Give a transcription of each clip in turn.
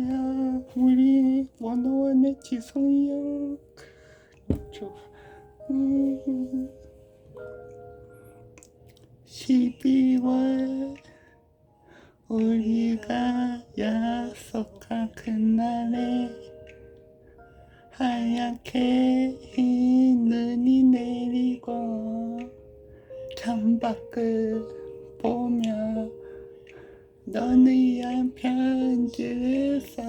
야, 우리 원어원의 지성이 형. 좋아. 음. 12월 우리가 약속한 그날에 하얗게 흰 눈이 내리고 창밖을 너는 위한 편지를 써.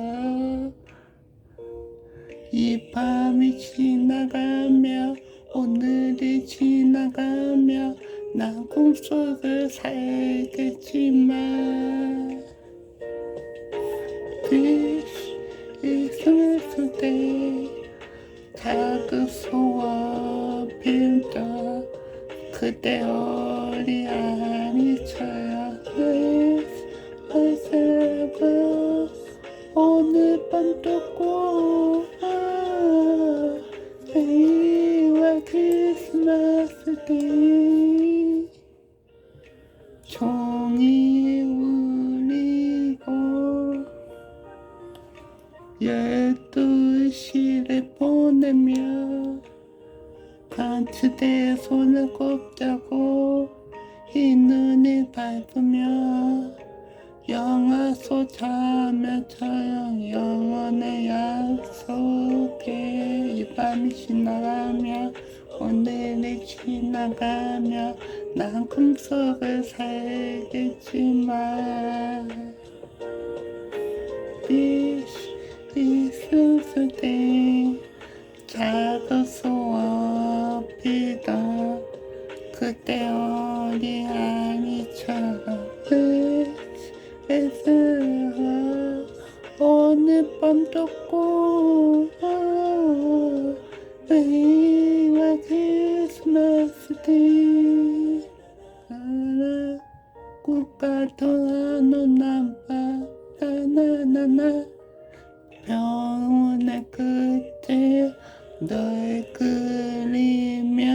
이 밤이 지나가며 오늘이 지나가며 난 꿈속을 살겠지만 This is yesterday 작은 소원 빌다 그대 어리 아니쳐 크리스마스 데이 종이 울리고 열두 시를 보내며 간츠대에 손을 꼭 잡고 흰 눈을 밟으며 영화 속 자매처럼 영원의 약속에 이 밤이 지나가며 오늘이 지나가며 난 꿈속을 살겠지만 This is the day 작은 소원 빌다 그때 어리 아니처럼 애쓰어 오늘 밤도 꼭 크리스마스 데이 나나 꽃과 돌아놓은 남바 나나나나. 병원의 끝에 널 그리며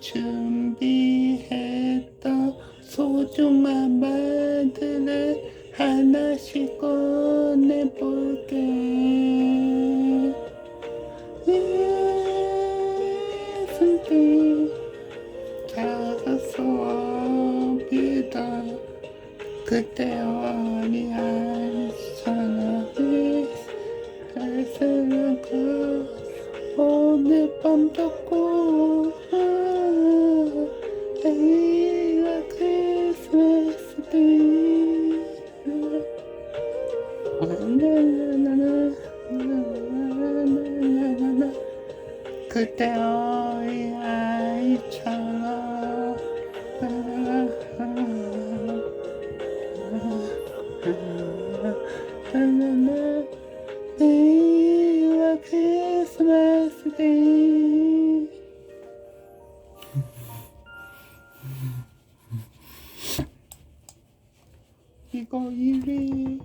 준비했던 소중한 말들을 하나씩 꺼내볼게 그때 어머니 알선하기 알선하고 오늘 밤 덥고 아이가 크리스마스 데이 나나나나 나나나나 그때 어이 아이 참 이거 일위